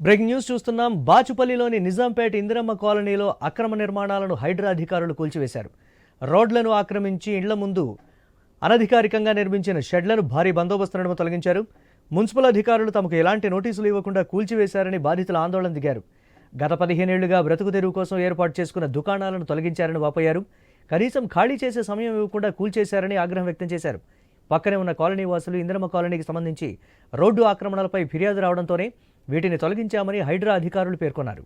Breaking news చూస్తున్నాం. బాచుపల్లిలోని నిజాంపేట ఇందిరమ్మ కాలనీలో అక్రమ నిర్మాణాలను హైడ్రా అధికారులు కూల్చివేశారు. రోడ్లను ఆక్రమించి ఇండ్ల ముందు అనధికారికంగా నిర్మించిన షెడ్లను భారీ బందోబస్తు నడుమ తొలగించారు. మున్సిపల్ అధికారులు తమకు ఎలాంటి నోటీసులు ఇవ్వకుండా కూల్చివేశారని బాధితులు ఆందోళన దిగారు. గత పదిహేనేళ్ళుగా బ్రతుకు తెరువు కోసం ఏర్పాటు చేసుకున్న దుకాణాలను తొలగించారని వాపోయారు. కనీసం ఖాళీ చేసే సమయం ఇవ్వకుండా కూల్చేశారని ఆగ్రహం వ్యక్తం చేశారు. పక్కనే ఉన్న కాలనీ వాసులు ఇందిరమ్మ కాలనీకి సంబంధించి రోడ్డు ఆక్రమణలపై ఫిర్యాదు రావడంతోనే వీటిని తొలగించామని హైడ్రా అధికారులు పేర్కొన్నారు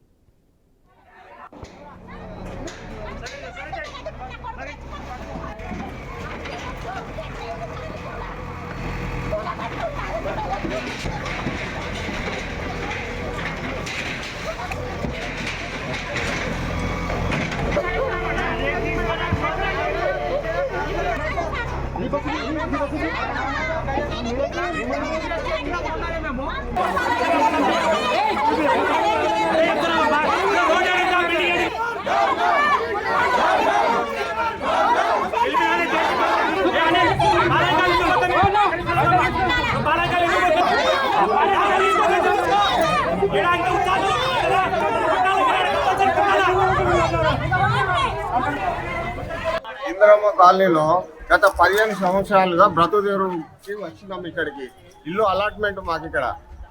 ఇందిరమ్మ కాలనీలో గత పదిహేను సంవత్సరాలుగా బ్రతుదేరుకి వచ్చినాం ఇక్కడికి. ఇల్లు అలాట్మెంట్ మాకు ఇక్కడ.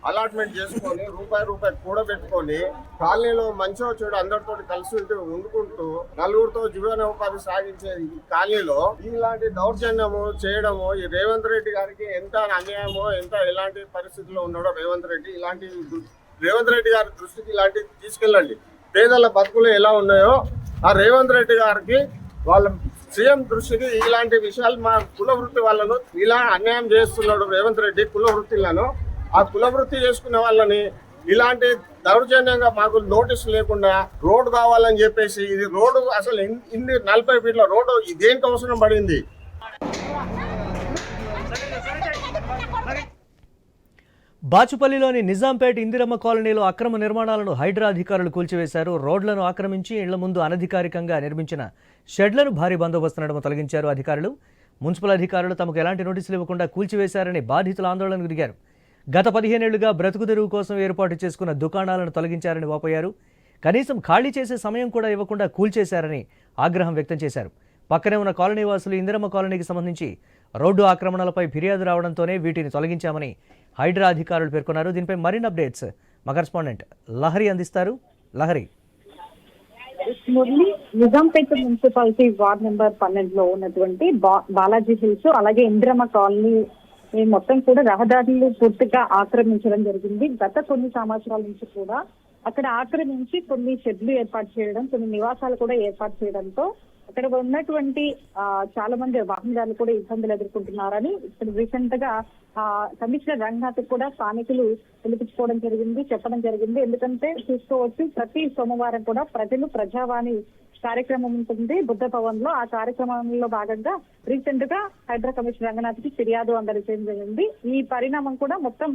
అలాట్మెంట్ చేసుకొని రూపాయి రూపాయి కూడబెట్టుకొని కాలనీలో మంచిగా చూడు అందరితో కలిసి ఉంటూ వండుకుంటూ నలుగురితో జీవన ఉపాధి సాగించే ఈ కాలనీలో ఇలాంటి దౌర్జన్యము చేయడము ఈ రేవంత్ రెడ్డి గారికి ఎంత అన్యాయమో ఎంత ఎలాంటి పరిస్థితిలో ఉన్నాడో రేవంత్ రెడ్డి ఇలాంటి రేవంత్ రెడ్డి గారి దృష్టికి ఇలాంటివి తీసుకెళ్ళండి. పేదల బతుకులు ఎలా ఉన్నాయో ఆ రేవంత్ రెడ్డి గారికి వాళ్ళ సీఎం దృష్టికి ఇలాంటి విషయాలు మా కుల వృత్తి వాళ్ళను ఇలా అన్యాయం చేస్తున్నాడు రేవంత్ రెడ్డి కుల వృత్తిలను ఆ కుల వృత్తి చేసుకునే వాళ్ళని ఇలాంటి దౌర్జన్యంగా మాకు నోటీసు లేకుండా రోడ్డు కావాలని చెప్పేసి ఇది రోడ్డు అసలు ఇన్ని నలభై ఫీట్ల రోడ్డు దేనికి అవసరం పడింది? బాచుపల్లిలోని నిజాంపేట ఇందిరమ్మ కాలనీలో అక్రమ నిర్మాణాలను హైడ్రా అధికారులు కూల్చివేశారు. రోడ్లను ఆక్రమించి ఇళ్ళ ముందు అనధికారికంగా నిర్మించిన షెడ్లను భారీ బందోబస్తు నడుమ తొలగించారు అధికారులు. మున్సిపల్ అధికారులు తమకు ఎలాంటి నోటీసులు ఇవ్వకుండా కూల్చివేశారని బాధితులు ఆందోళనకు దిగారు. గత పదిహేనేళ్ళుగా బ్రతుకు తెరువు కోసం ఏర్పాటు చేసుకున్న దుకాణాలను తొలగించారని వాపోయారు. కనీసం ఖాళీ చేసే సమయం కూడా ఇవ్వకుండా కూల్చేశారని ఆగ్రహం వ్యక్తం చేశారు. పక్కనే ఉన్న కాలనీ వాసులు ఇందిరమ్మ కాలనీకి సంబంధించి రోడ్డు ఆక్రమణలపై ఫిర్యాదు రావడంతోనే వీటిని తొలగించామని హైడ్రా అధికారులు పేర్కొన్నారు. దీనిపై మరిన్ని అప్డేట్స్ మా కరెస్పాండెంట్ లహరి అందిస్తారు. Lahari. Murali Nizampet municipality ward number పన్నెండులో ఉన్నటువంటి బాలాజీ హిల్స్ అలాగే ఇంద్రమ కాలనీ మొత్తం కూడా రహదారులు పూర్తిగా ఆక్రమించడం జరిగింది. గత కొన్ని సంవత్సరాల నుంచి కూడా అక్కడ ఆక్రమించి కొన్ని షెడ్లు ఏర్పాటు చేయడం కొన్ని నివాసాలు కూడా ఏర్పాటు చేయడంతో అక్కడ ఉన్నటువంటి ఆ, చాలా మంది వాహనదారులు కూడా ఇబ్బందులు ఎదుర్కొంటున్నారని ఇప్పుడు రీసెంట్గా ఆ, కమిషనర్ రంగనాథ్ కూడా స్థానికులు పిలిపించుకోవడం జరిగింది చెప్పడం జరిగింది. ఎందుకంటే చూసుకోవచ్చు ప్రతి సోమవారం కూడా ప్రజలు ప్రజావాణి కార్యక్రమం ఉంటుంది బుద్ధ భవన్లో ఆ కార్యక్రమంలో భాగంగా రీసెంట్గా హైడ్రా కమిషనర్ రంగనాథ్కి ఫిర్యాదు అందజేయడం జరిగింది ఈ పరిణామం కూడా మొత్తం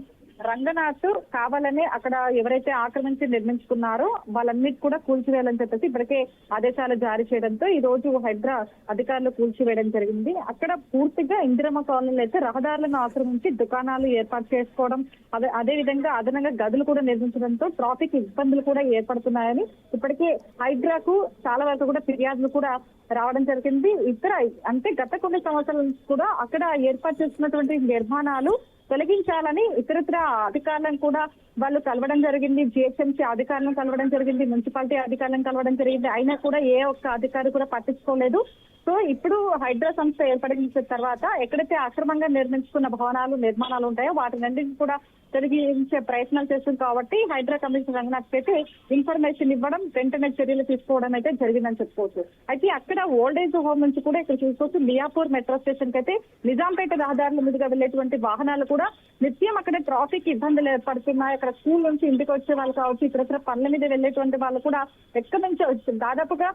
రంగనాథ్ కావాలనే అక్కడ ఎవరైతే ఆక్రమించి నిర్మించుకున్నారో వాళ్ళన్నిటి కూడా కూల్చివేయాలని చెప్పేసి ఇప్పటికే ఆదేశాలు జారీ చేయడంతో ఈ రోజు హైడ్రా అధికారులు కూల్చివేయడం జరిగింది. అక్కడ పూర్తిగా ఇందిరమ్మ కాలనీలో అయితే రహదారులను ఆక్రమించి దుకాణాలు ఏర్పాటు చేసుకోవడం అదే అదే విధంగా అదనంగా గదులు కూడా నిర్మించడంతో ట్రాఫిక్ ఇబ్బందులు కూడా ఏర్పడుతున్నాయని ఇప్పటికే హైడ్రాకు చాలా వరకు కూడా ఫిర్యాదులు కూడా రావడం జరిగింది. ఇతర అంటే గత కొన్ని సంవత్సరాల నుంచి కూడా అక్కడ ఏర్పాటు చేస్తున్నటువంటి నిర్మాణాలు తొలగించాలని ఇతరత్ర అధికారులను కూడా వాళ్ళు కలవడం జరిగింది జిహెచ్ఎంసీ అధికారులను కలవడం జరిగింది మున్సిపాలిటీ అధికారులను కలవడం జరిగింది. అయినా కూడా ఏ ఒక్క అధికారి కూడా పట్టించుకోలేదు. సో ఇప్పుడు హైడ్రా సంస్థ ఏర్పడిన తర్వాత ఎక్కడైతే అక్రమంగా నిర్మించుకున్న భవనాలు నిర్మాణాలు ఉంటాయో వాటినన్నింటినీ కూడా తొలగించే ప్రయత్నాలు చేస్తుంది కాబట్టి హైడ్రా కమిషనర్ రంగనాథ్ అయితే ఇన్ఫర్మేషన్ ఇవ్వడం వెంటనే చర్యలు తీసుకోవడం అయితే జరిగిందని చెప్పుకోవచ్చు. అయితే అక్కడ ఓల్డ్ ఏజ్ హోమ్ నుంచి కూడా ఇక్కడ చూసుకోవచ్చు. మియాపూర్ మెట్రో స్టేషన్కి అయితే నిజాంపేట రహదారుల మీదుగా వెళ్ళేటువంటి వాహనాలు కూడా నిత్యం అక్కడ ట్రాఫిక్ ఇబ్బందులు ఏర్పడుతున్నాయి. అక్కడ స్కూల్ నుంచి ఇంటికి వచ్చే వాళ్ళు కావచ్చు ఇతరత్ర పనుల మీద వెళ్ళేటువంటి వాళ్ళు కూడా ఎక్కడి నుంచి దాదాపుగా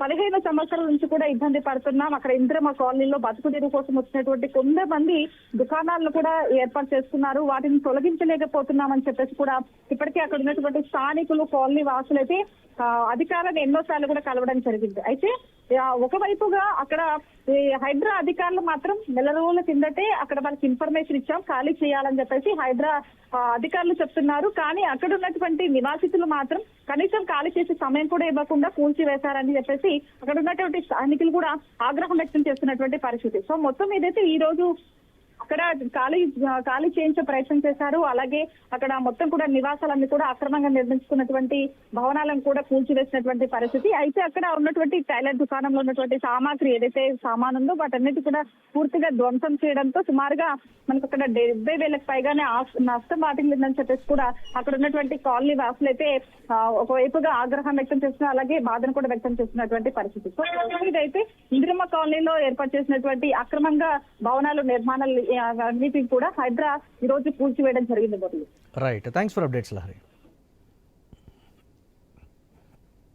పదిహేను సంవత్సరాల నుంచి కూడా ఇబ్బంది పడుతున్నాం. అక్కడ ఇంద్రమ కాలనీలో బతుకు తీరు కోసం వచ్చినటువంటి కొంతమంది దుకాణాలను కూడా ఏర్పాటు చేస్తున్నారు. వాటిని తొలగించలేకపోతున్నామని చెప్పేసి కూడా ఇప్పటికే అక్కడ ఉన్నటువంటి స్థానికులు కాలనీ వాసులు అయితే ఆ, ఎన్నోసార్లు కూడా కలవడం జరిగింది. అయితే ఒకవైపుగా అక్కడ ఈ హైడ్రా అధికారులు మాత్రం నెల రోజుల కిందటే అక్కడ వాళ్ళకి ఇన్ఫర్మేషన్ ఇచ్చాం. ఖాళీ చేయాలని చెప్పేసి హైదరా అధికారులు చెప్తున్నారు. కానీ అక్కడ ఉన్నటువంటి నివాసితులు మాత్రం కనీసం ఖాళీ చేసే సమయం కూడా ఇవ్వకుండా కూల్చివేశారని చెప్పేసి అక్కడ ఉన్నటువంటి స్థానికులు కూడా ఆగ్రహం వ్యక్తం చేస్తున్నటువంటి పరిస్థితి. సో మొత్తం ఏదైతే ఈ రోజు అక్కడ ఖాళీ ఖాళీ చేయించే ప్రయత్నం చేశారు. అలాగే అక్కడ మొత్తం కూడా నివాసాలన్నీ కూడా అక్రమంగా నిర్మించుకున్నటువంటి భవనాలను కూడా కూల్చివేసినటువంటి పరిస్థితి. అయితే అక్కడ ఉన్నటువంటి టైలర్ దుకాణంలో ఉన్నటువంటి సామాగ్రి ఏదైతే సామాన్ ఉందో వాటన్నిటి కూడా పూర్తిగా ధ్వంసం చేయడంతో సుమారుగా మనకు అక్కడ డెబ్బై వేలకు పైగానే నష్టం వాటిల్లిందని చెప్పేసి కూడా అక్కడ ఉన్నటువంటి కాలనీ వాసులు అయితే ఒకవైపుగా ఆగ్రహం వ్యక్తం చేస్తున్నారు. అలాగే బాధను కూడా వ్యక్తం చేస్తున్నటువంటి పరిస్థితి. సో ఇదైతే ఇందిరమ్మ కాలనీలో ఏర్పాటు చేసినటువంటి అక్రమంగా భవనాలు నిర్మాణాలు ఆ, కూడా హైదరాబాద్ ఈ రోజు కూల్చివేయడం జరిగింది మొదలు right thanks for updates Lahari